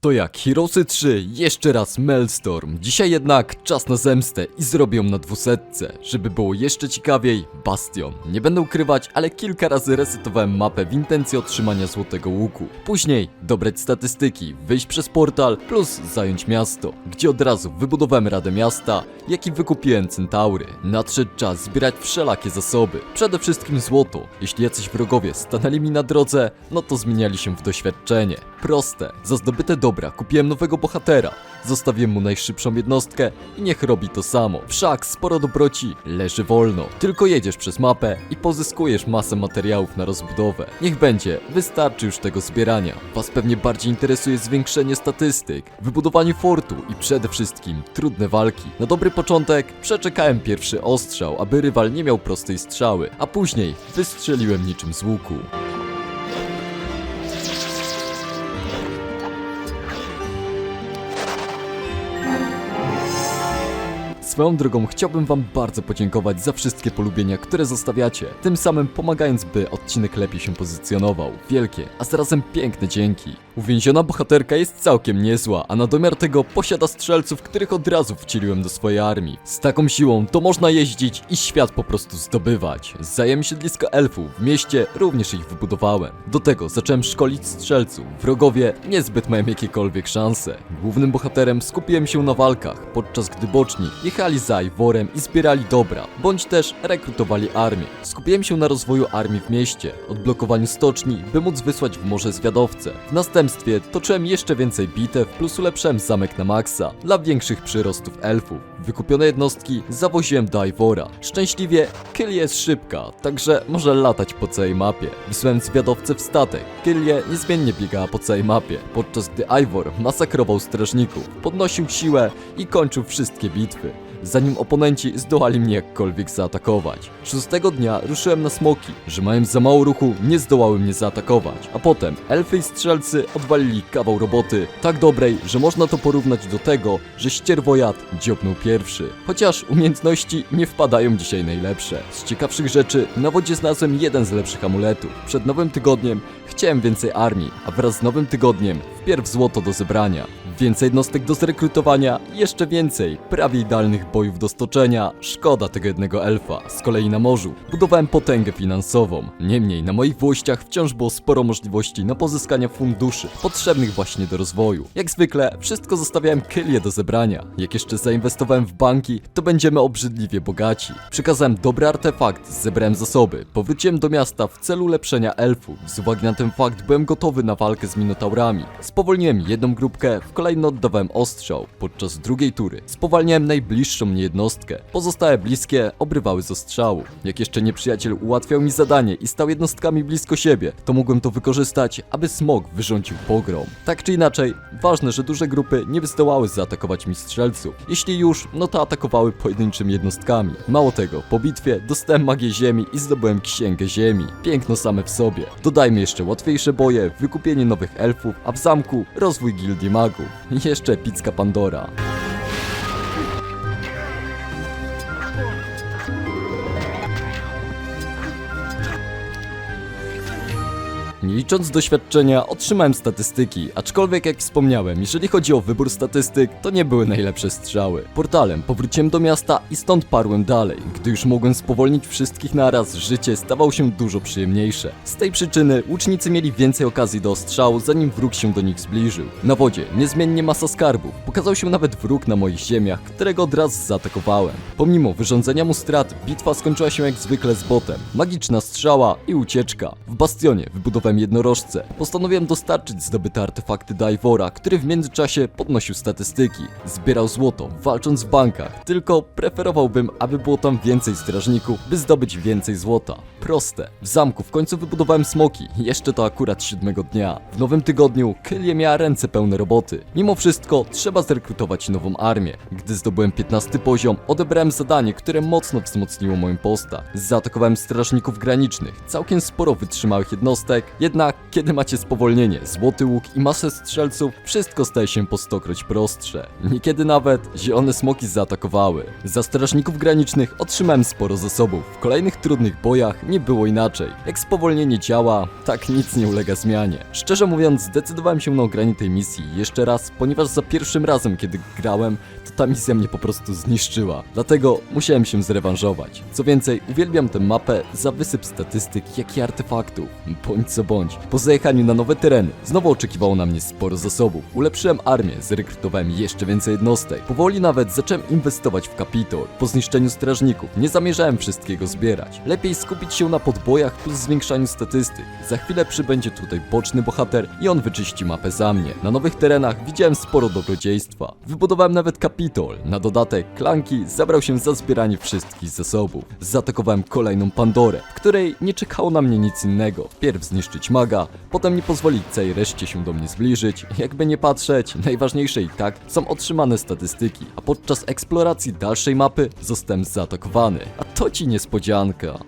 To jak Heroesy 3, jeszcze raz Maelstorm. Dzisiaj jednak czas na zemstę i zrobię na dwusetce. Żeby było jeszcze ciekawiej, Bastion. Nie będę ukrywać, ale kilka razy resetowałem mapę w intencji otrzymania złotego łuku. Później dobrać statystyki, wyjść przez portal, plus zająć miasto, gdzie od razu wybudowałem Radę Miasta, jak i wykupiłem centaury. Nadszedł czas zbierać wszelakie zasoby, przede wszystkim złoto. Jeśli jacyś wrogowie stanęli mi na drodze, no to zmieniali się w doświadczenie. Proste. Za zdobyte dobra kupiłem nowego bohatera. Zostawiłem mu najszybszą jednostkę i niech robi to samo. Wszak sporo dobroci leży wolno. Tylko jedziesz przez mapę i pozyskujesz masę materiałów na rozbudowę. Niech będzie, wystarczy już tego zbierania. Was pewnie bardziej interesuje zwiększenie statystyk, wybudowanie fortu i przede wszystkim trudne walki. Na dobry początek przeczekałem pierwszy ostrzał, aby rywal nie miał prostej strzały, a później wystrzeliłem niczym z łuku. Swoją drogą chciałbym wam bardzo podziękować za wszystkie polubienia, które zostawiacie, tym samym pomagając, by odcinek lepiej się pozycjonował. Wielkie, a zarazem piękne dzięki. Uwięziona bohaterka jest całkiem niezła, a na domiar tego posiada strzelców, których od razu wcieliłem do swojej armii. Z taką siłą to można jeździć i świat po prostu zdobywać. Zajęłem siedlisko elfów, w mieście również ich wybudowałem. Do tego zacząłem szkolić strzelców. Wrogowie niezbyt mają jakiekolwiek szanse. Głównym bohaterem skupiłem się na walkach, podczas gdy boczni jechali za Iworem i zbierali dobra, bądź też rekrutowali armię. Skupiłem się na rozwoju armii w mieście, odblokowaniu stoczni, by móc wysłać w morze zwiadowcę. W następstwie toczyłem jeszcze więcej bitew, plus ulepszyłem zamek na maksa dla większych przyrostów elfów. Wykupione jednostki zawoziłem do Ivora. Szczęśliwie Kylie jest szybka, także może latać po całej mapie. Wysłałem zwiadowcę w statek. Kylie niezmiennie biegała po całej mapie, podczas gdy Ivor masakrował strażników, podnosił siłę i kończył wszystkie bitwy zanim oponenci zdołali mnie jakkolwiek zaatakować. Szóstego dnia ruszyłem na smoki, że mając za mało ruchu nie zdołały mnie zaatakować, a potem elfy i strzelcy odwalili kawał roboty tak dobrej, że można to porównać do tego, że ścierwojad dziobnął pierwszy. Chociaż umiejętności nie wpadają dzisiaj najlepsze. Z ciekawszych rzeczy na wodzie znalazłem jeden z lepszych amuletów. Przed nowym tygodniem chciałem więcej armii, a wraz z nowym tygodniem wpierw złoto do zebrania. Więcej jednostek do zrekrutowania, jeszcze więcej prawie idealnych bojów do stoczenia. Szkoda tego jednego elfa. Z kolei na morzu budowałem potęgę finansową. Niemniej na moich włościach wciąż było sporo możliwości na pozyskanie funduszy potrzebnych właśnie do rozwoju. Jak zwykle wszystko zostawiałem Kylie do zebrania. Jak jeszcze zainwestowałem w banki, to będziemy obrzydliwie bogaci. Przekazałem dobry artefakt, zebrałem zasoby, powróciłem do miasta w celu ulepszenia elfów. Z uwagi na ten fakt byłem gotowy na walkę z minotaurami. Spowolniłem jedną grupkę, w kolejno oddawałem ostrzał. Podczas drugiej tury spowalniałem najbliższą mnie jednostkę. Pozostałe bliskie obrywały z ostrzału. Jak jeszcze nieprzyjaciel ułatwiał mi zadanie i stał jednostkami blisko siebie, to mogłem to wykorzystać, aby smog wyrządził pogrom. Tak czy inaczej, ważne, że duże grupy nie zdołały zaatakować mi strzelców. Jeśli już, no to atakowały pojedynczymi jednostkami. Mało tego, po bitwie dostałem magię ziemi i zdobyłem księgę ziemi. Piękno same w sobie. Dodajmy jeszcze łatwiejsze boje, wykupienie nowych elfów, a w zamku rozwój gildii magów. Jeszcze epicka Pandora. Nie licząc doświadczenia, otrzymałem statystyki, aczkolwiek jak wspomniałem, jeżeli chodzi o wybór statystyk, to nie były najlepsze strzały. Portalem powróciłem do miasta i stąd parłem dalej. Gdy już mogłem spowolnić wszystkich naraz, życie stawało się dużo przyjemniejsze. Z tej przyczyny łucznicy mieli więcej okazji do ostrzału, zanim wróg się do nich zbliżył. Na wodzie niezmiennie masa skarbów. Pokazał się nawet wróg na moich ziemiach, którego od razu zaatakowałem. Pomimo wyrządzenia mu strat, bitwa skończyła się jak zwykle z botem. Magiczna strzała i ucieczka. W bastionie wybudowałem jednorożce. Postanowiłem dostarczyć zdobyte artefakty do Ivora, który w międzyczasie podnosił statystyki. Zbierał złoto, walcząc w bankach. Tylko preferowałbym, aby było tam więcej strażników, by zdobyć więcej złota. Proste. W zamku w końcu wybudowałem smoki. Jeszcze to akurat siódmego dnia. W nowym tygodniu Kylie miała ręce pełne roboty. Mimo wszystko trzeba zrekrutować nową armię. Gdy zdobyłem 15 poziom, odebrałem zadanie, które mocno wzmocniło moją postać. Zaatakowałem strażników granicznych. Całkiem sporo wytrzymałych jednostek, Jednak, kiedy macie spowolnienie, złoty łuk i masę strzelców, wszystko staje się po stokroć prostsze. Niekiedy nawet zielone smoki zaatakowały. Za strażników granicznych otrzymałem sporo zasobów. W kolejnych trudnych bojach nie było inaczej. Jak spowolnienie działa, tak nic nie ulega zmianie. Szczerze mówiąc, zdecydowałem się na ogranie tej misji jeszcze raz, ponieważ za pierwszym razem, kiedy grałem, to ta misja mnie po prostu zniszczyła. Dlatego musiałem się zrewanżować. Co więcej, uwielbiam tę mapę za wysyp statystyk, jak i artefaktów. Bądź co bądź. Po zajechaniu na nowe tereny, znowu oczekiwało na mnie sporo zasobów. Ulepszyłem armię, zrekrutowałem jeszcze więcej jednostek. Powoli nawet zacząłem inwestować w kapitol. Po zniszczeniu strażników nie zamierzałem wszystkiego zbierać. Lepiej skupić się na podbojach plus zwiększaniu statystyk. Za chwilę przybędzie tutaj boczny bohater i on wyczyści mapę za mnie. Na nowych terenach widziałem sporo dobrodziejstwa. Wybudowałem nawet kapitol. Na dodatek klanki zabrał się za zbieranie wszystkich zasobów. Zaatakowałem kolejną Pandorę, w której nie czekało na mnie nic innego. Pierw zniszczyć maga, potem nie pozwolić całej reszcie się do mnie zbliżyć. Jakby nie patrzeć, najważniejsze i tak są otrzymane statystyki, a podczas eksploracji dalszej mapy zostałem zaatakowany. A to ci niespodzianka.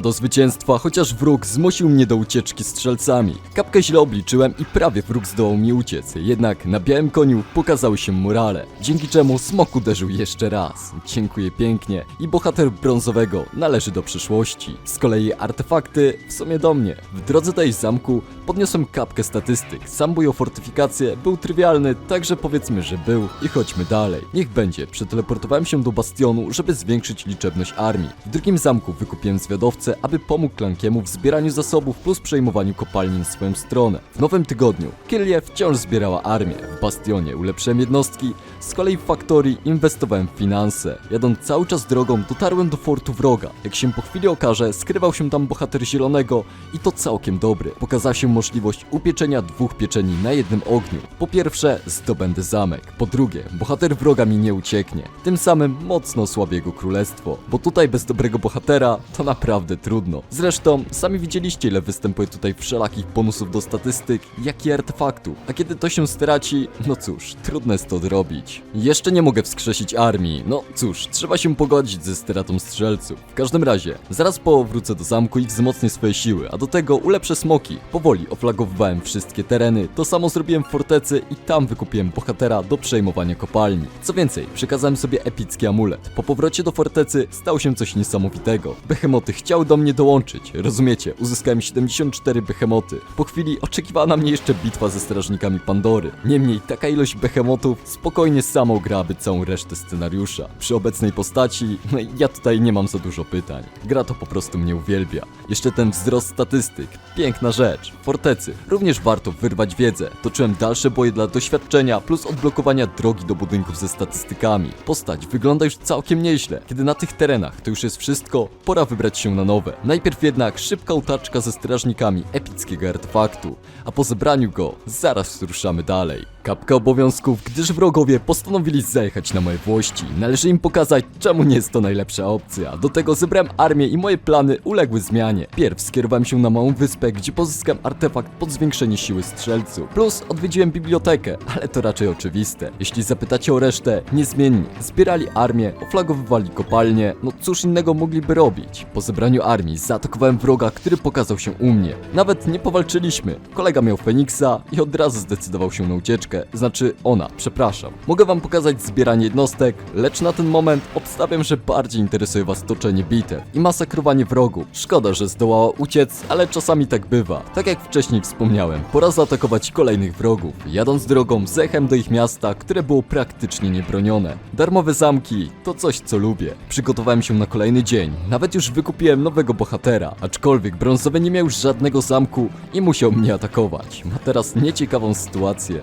Do zwycięstwa, chociaż wróg zmusił mnie do ucieczki strzelcami. Kapkę źle obliczyłem i prawie wróg zdołał mi uciec, jednak na białym koniu pokazały się murale, dzięki czemu smok uderzył jeszcze raz. Dziękuję pięknie i bohater brązowego należy do przyszłości. Z kolei artefakty w sumie do mnie. W drodze jej zamku podniosłem kapkę statystyk. Sam bój o fortyfikację był trywialny, także powiedzmy, że był i chodźmy dalej. Niech będzie, przeteleportowałem się do bastionu, żeby zwiększyć liczebność armii. W drugim zamku wykupiłem zwiadowcę, aby pomógł Klankiemu w zbieraniu zasobów plus przejmowaniu kopalni na swoją stronę. W nowym tygodniu Killie wciąż zbierała armię. W bastionie ulepszyłem jednostki, z kolei w faktorii inwestowałem w finanse. Jadąc cały czas drogą, dotarłem do fortu wroga. Jak się po chwili okaże, skrywał się tam bohater zielonego i to całkiem dobry. Pokazała się możliwość upieczenia dwóch pieczeni na jednym ogniu. Po pierwsze, zdobędę zamek. Po drugie, bohater wroga mi nie ucieknie. Tym samym mocno osłabię jego królestwo, bo tutaj bez dobrego bohatera to naprawdę trudno. Zresztą, sami widzieliście ile występuje tutaj wszelakich bonusów do statystyk, jak i artefaktów. A kiedy to się straci, no cóż, trudno jest to odrobić. Jeszcze nie mogę wskrzesić armii, no cóż, trzeba się pogodzić ze stratą strzelców. W każdym razie, zaraz po wrócę do zamku i wzmocnię swoje siły, a do tego ulepszę smoki. Powoli oflagowywałem wszystkie tereny, to samo zrobiłem w fortecy i tam wykupiłem bohatera do przejmowania kopalni. Co więcej, przekazałem sobie epicki amulet. Po powrocie do fortecy stało się coś niesamowitego. Behemoty chciały do mnie dołączyć, rozumiecie? Uzyskałem 74 behemoty. Po chwili oczekiwała na mnie jeszcze bitwa ze strażnikami Pandory. Niemniej taka ilość behemotów spokojnie sama grałaby całą resztę scenariusza. Przy obecnej postaci, no ja tutaj nie mam za dużo pytań. Gra to po prostu mnie uwielbia. Jeszcze ten wzrost statystyk, piękna rzecz. Fortecy również warto wyrwać wiedzę. Toczyłem dalsze boje dla doświadczenia plus odblokowania drogi do budynków ze statystykami. Postać wygląda już całkiem nieźle. Kiedy na tych terenach to już jest wszystko, pora wybrać się na nowe. Najpierw jednak szybka utaczka ze strażnikami epickiego artefaktu, a po zebraniu go zaraz ruszamy dalej. Kapka obowiązków, gdyż wrogowie postanowili zajechać na moje włości. Należy im pokazać, czemu nie jest to najlepsza opcja. Do tego zebrałem armię i moje plany uległy zmianie. Pierw skierowałem się na małą wyspę, gdzie pozyskam artefakt pod zwiększenie siły strzelców. Plus odwiedziłem bibliotekę, ale to raczej oczywiste. Jeśli zapytacie o resztę, niezmiennie. Zbierali armię, oflagowywali kopalnie, no cóż innego mogliby robić. Po zebraniu armii zaatakowałem wroga, który pokazał się u mnie. Nawet nie powalczyliśmy. Kolega miał Feniksa i od razu zdecydował się na ucieczkę. Znaczy ona, przepraszam. Mogę wam pokazać zbieranie jednostek, lecz na ten moment obstawiam, że bardziej interesuje was toczenie bitew i masakrowanie wrogów. Szkoda, że zdołała uciec, ale czasami tak bywa. Tak jak wcześniej wspomniałem, pora zaatakować kolejnych wrogów. Jadąc drogą, zechem do ich miasta, które było praktycznie niebronione. Darmowe zamki to coś, co lubię. Przygotowałem się na kolejny dzień. Nawet już wykupiłem nowego bohatera, aczkolwiek brązowy nie miał już żadnego zamku i musiał mnie atakować. Ma teraz nieciekawą sytuację.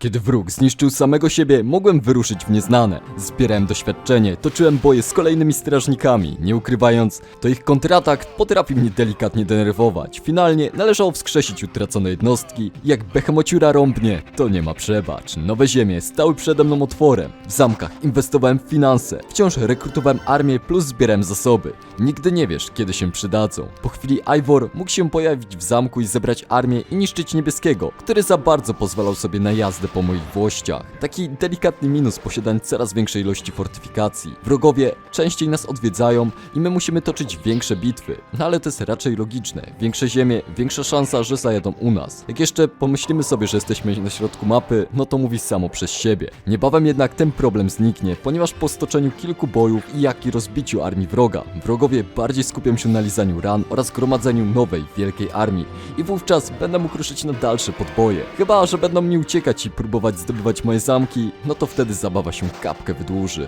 Kiedy wróg zniszczył samego siebie, mogłem wyruszyć w nieznane. Zbierałem doświadczenie, toczyłem boje z kolejnymi strażnikami, nie ukrywając, to ich kontratak potrafi mnie delikatnie denerwować. Finalnie należało wskrzesić utracone jednostki, jak behemociura rąbnie, to nie ma przebacz. Nowe ziemie stały przede mną otworem. W zamkach inwestowałem w finanse, wciąż rekrutowałem armię plus zbierałem zasoby. Nigdy nie wiesz, kiedy się przydadzą. Po chwili Ivor mógł się pojawić w zamku i zebrać armię i niszczyć niebieskiego, który za bardzo pozwalał sobie na jazdę po moich włościach. Taki delikatny minus posiadania coraz większej ilości fortyfikacji. Wrogowie częściej nas odwiedzają i my musimy toczyć większe bitwy. No ale to jest raczej logiczne. Większe ziemie, większa szansa, że zajadą u nas. Jak jeszcze pomyślimy sobie, że jesteśmy na środku mapy, no to mówi samo przez siebie. Niebawem jednak ten problem zniknie, ponieważ po stoczeniu kilku bojów i jak i rozbiciu armii wroga, wrogowie bardziej skupią się na lizaniu ran oraz gromadzeniu nowej, wielkiej armii i wówczas będę mógł ruszyć na dalsze podboje. Chyba, że będą mi uciekać i próbować zdobywać moje zamki, no to wtedy zabawa się kapkę wydłuży.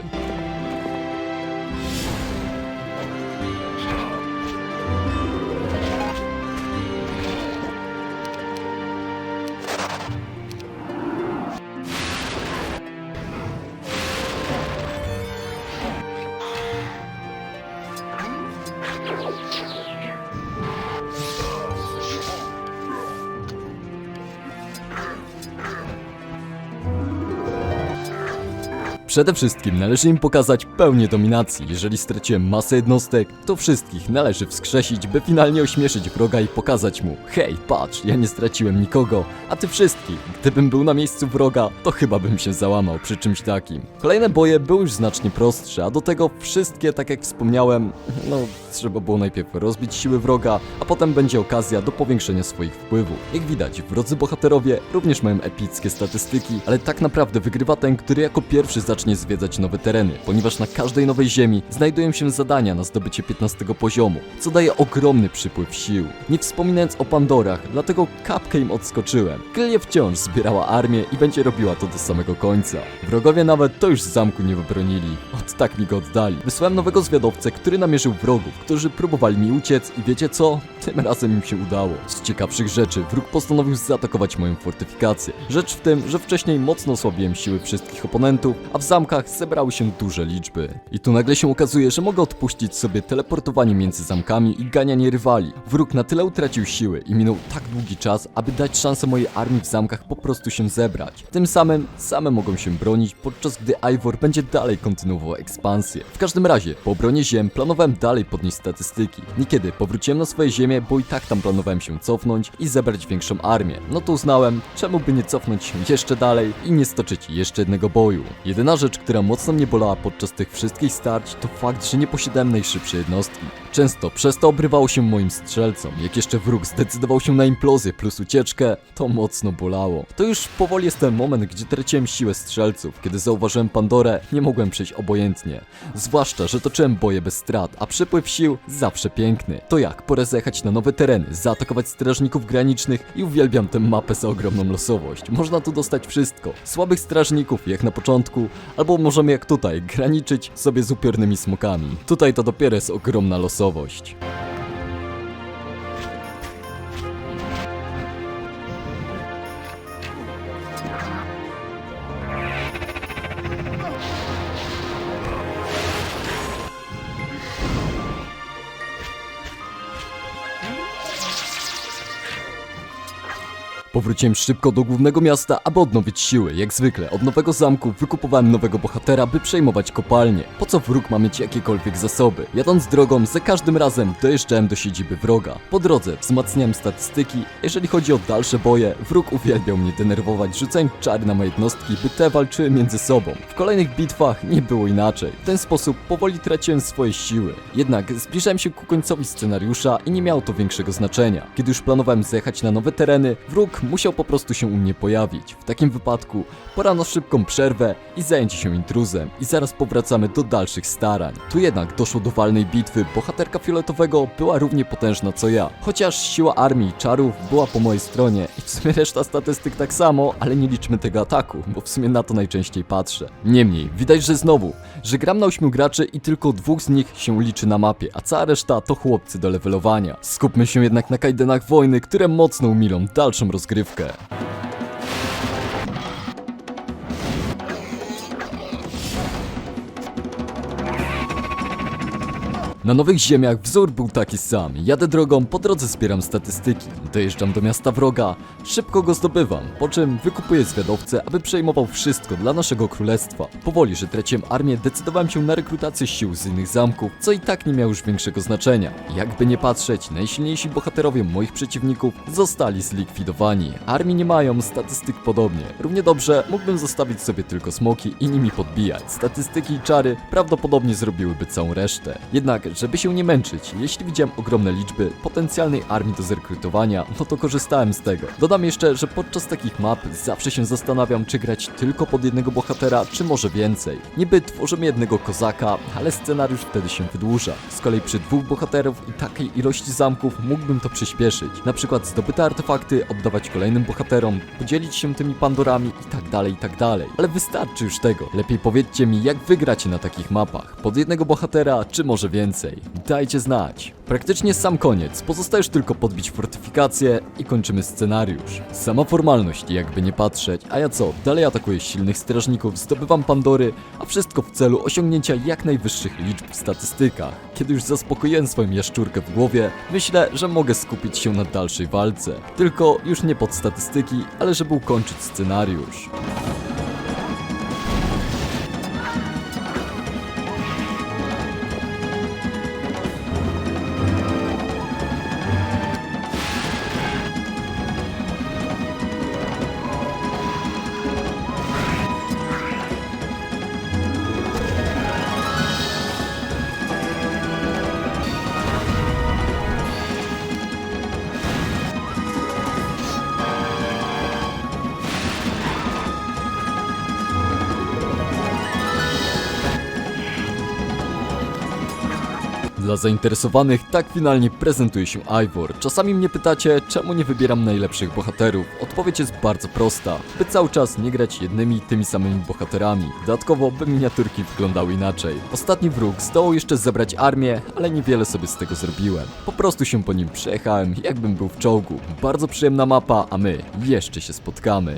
Przede wszystkim należy im pokazać pełnię dominacji. Jeżeli straciłem masę jednostek, to wszystkich należy wskrzesić, by finalnie ośmieszyć wroga i pokazać mu Hej, patrz, ja nie straciłem nikogo, a ty wszystkich. Gdybym był na miejscu wroga, to chyba bym się załamał przy czymś takim. Kolejne boje były już znacznie prostsze, a do tego wszystkie, tak jak wspomniałem, no trzeba było najpierw rozbić siły wroga, a potem będzie okazja do powiększenia swoich wpływów. Jak widać, wrodzy bohaterowie również mają epickie statystyki, ale tak naprawdę wygrywa ten, który jako pierwszy zwiedzać nowe tereny, ponieważ na każdej nowej ziemi znajdują się zadania na zdobycie 15 poziomu, co daje ogromny przypływ sił. Nie wspominając o Pandorach, dlatego kapkę im odskoczyłem. Kylie wciąż zbierała armię i będzie robiła to do samego końca. Wrogowie nawet to już z zamku nie wybronili. Od tak mi go oddali. Wysłałem nowego zwiadowcę, który namierzył wrogów, którzy próbowali mi uciec i wiecie co? Tym razem im się udało. Z ciekawszych rzeczy wróg postanowił zaatakować moją fortyfikację. Rzecz w tym, że wcześniej mocno osłabiłem siły wszystkich oponentów, a w zamkach zebrały się duże liczby. I tu nagle się okazuje, że mogę odpuścić sobie teleportowanie między zamkami i ganianie rywali. Wróg na tyle utracił siły i minął tak długi czas, aby dać szansę mojej armii w zamkach po prostu się zebrać. Tym samym same mogą się bronić, podczas gdy Ivor będzie dalej kontynuował ekspansję. W każdym razie, po obronie ziem planowałem dalej podnieść statystyki. Niekiedy powróciłem na swoje ziemię, bo i tak tam planowałem się cofnąć i zebrać większą armię. No to uznałem, czemu by nie cofnąć się jeszcze dalej i nie stoczyć jeszcze jednego boju. Jedyna rzecz, która mocno mnie bolała podczas tych wszystkich starć, to fakt, że nie posiadałem najszybszej jednostki. Często przez to obrywało się moim strzelcom. Jak jeszcze wróg zdecydował się na implozję plus ucieczkę, to mocno bolało. To już powoli jest ten moment, gdzie traciłem siłę strzelców. Kiedy zauważyłem Pandorę, nie mogłem przejść obojętnie. Zwłaszcza, że toczyłem boje bez strat, a przypływ sił zawsze piękny. To jak, pora zajechać na nowe tereny, zaatakować strażników granicznych i uwielbiam tę mapę za ogromną losowość. Można tu dostać wszystko. Słabych strażników, jak na początku, albo możemy jak tutaj, graniczyć sobie z upiornymi smokami. Tutaj to dopiero jest ogromna losowość. Powróciłem szybko do głównego miasta, aby odnowić siły. Jak zwykle, od nowego zamku wykupowałem nowego bohatera, by przejmować kopalnię. Po co wróg ma mieć jakiekolwiek zasoby? Jadąc drogą, za każdym razem dojeżdżałem do siedziby wroga. Po drodze wzmacniałem statystyki. Jeżeli chodzi o dalsze boje, wróg uwielbiał mnie denerwować, rzucając czary na moje jednostki, by te walczyły między sobą. W kolejnych bitwach nie było inaczej. W ten sposób powoli traciłem swoje siły. Jednak zbliżałem się ku końcowi scenariusza i nie miało to większego znaczenia. Kiedy już planowałem zjechać na nowe tereny, wróg musiał po prostu się u mnie pojawić. W takim wypadku pora na szybką przerwę i zajęcie się intruzem i zaraz powracamy do dalszych starań. Tu jednak doszło do walnej bitwy, bohaterka fioletowego była równie potężna co ja. Chociaż siła armii i czarów była po mojej stronie i w sumie reszta statystyk tak samo, ale nie liczmy tego ataku, bo w sumie na to najczęściej patrzę. Niemniej, widać, że znowu, że gram na 8 graczy i tylko dwóch z nich się liczy na mapie, a cała reszta to chłopcy do levelowania. Skupmy się jednak na kajdenach wojny, które mocno umilą dalszą rozgrywkę. Na nowych ziemiach wzór był taki sam. Jadę drogą, po drodze zbieram statystyki. Dojeżdżam do miasta wroga, szybko go zdobywam, po czym wykupuję zwiadowcę, aby przejmował wszystko dla naszego królestwa. Powoli, że traciłem armię, decydowałem się na rekrutację sił z innych zamków, co i tak nie miało już większego znaczenia. Jakby nie patrzeć, najsilniejsi bohaterowie moich przeciwników zostali zlikwidowani. Armii nie mają, statystyk podobnie. Równie dobrze mógłbym zostawić sobie tylko smoki i nimi podbijać. Statystyki i czary prawdopodobnie zrobiłyby całą resztę. Jednak, żeby się nie męczyć, jeśli widziałem ogromne liczby potencjalnej armii do zrekrutowania, no to korzystałem z tego. Dodam jeszcze, że podczas takich map zawsze się zastanawiam, czy grać tylko pod jednego bohatera, czy może więcej. Niby tworzymy jednego kozaka, ale scenariusz wtedy się wydłuża. Z kolei przy dwóch bohaterów i takiej ilości zamków mógłbym to przyspieszyć. Na przykład zdobyte artefakty oddawać kolejnym bohaterom, podzielić się tymi pandorami i tak dalej, i tak dalej. Ale wystarczy już tego. Lepiej powiedzcie mi, jak wygracie na takich mapach. Pod jednego bohatera, czy może więcej. Dajcie znać. Praktycznie sam koniec. Pozostaje już tylko podbić fortyfikację i kończymy scenariusz. Sama formalność, jakby nie patrzeć. A ja co? Dalej atakuję silnych strażników, zdobywam pandory, a wszystko w celu osiągnięcia jak najwyższych liczb w statystykach. Kiedy już zaspokoiłem swoją jaszczurkę w głowie, myślę, że mogę skupić się na dalszej walce. Tylko już nie pod statystyki, ale żeby ukończyć scenariusz. Dla zainteresowanych tak finalnie prezentuje się Ivor. Czasami mnie pytacie, czemu nie wybieram najlepszych bohaterów. Odpowiedź jest bardzo prosta. By cały czas nie grać jednymi tymi samymi bohaterami. Dodatkowo, by miniaturki wyglądały inaczej. Ostatni wróg zdołał jeszcze zebrać armię, ale niewiele sobie z tego zrobiłem. Po prostu się po nim przejechałem, jakbym był w czołgu. Bardzo przyjemna mapa, a my jeszcze się spotkamy.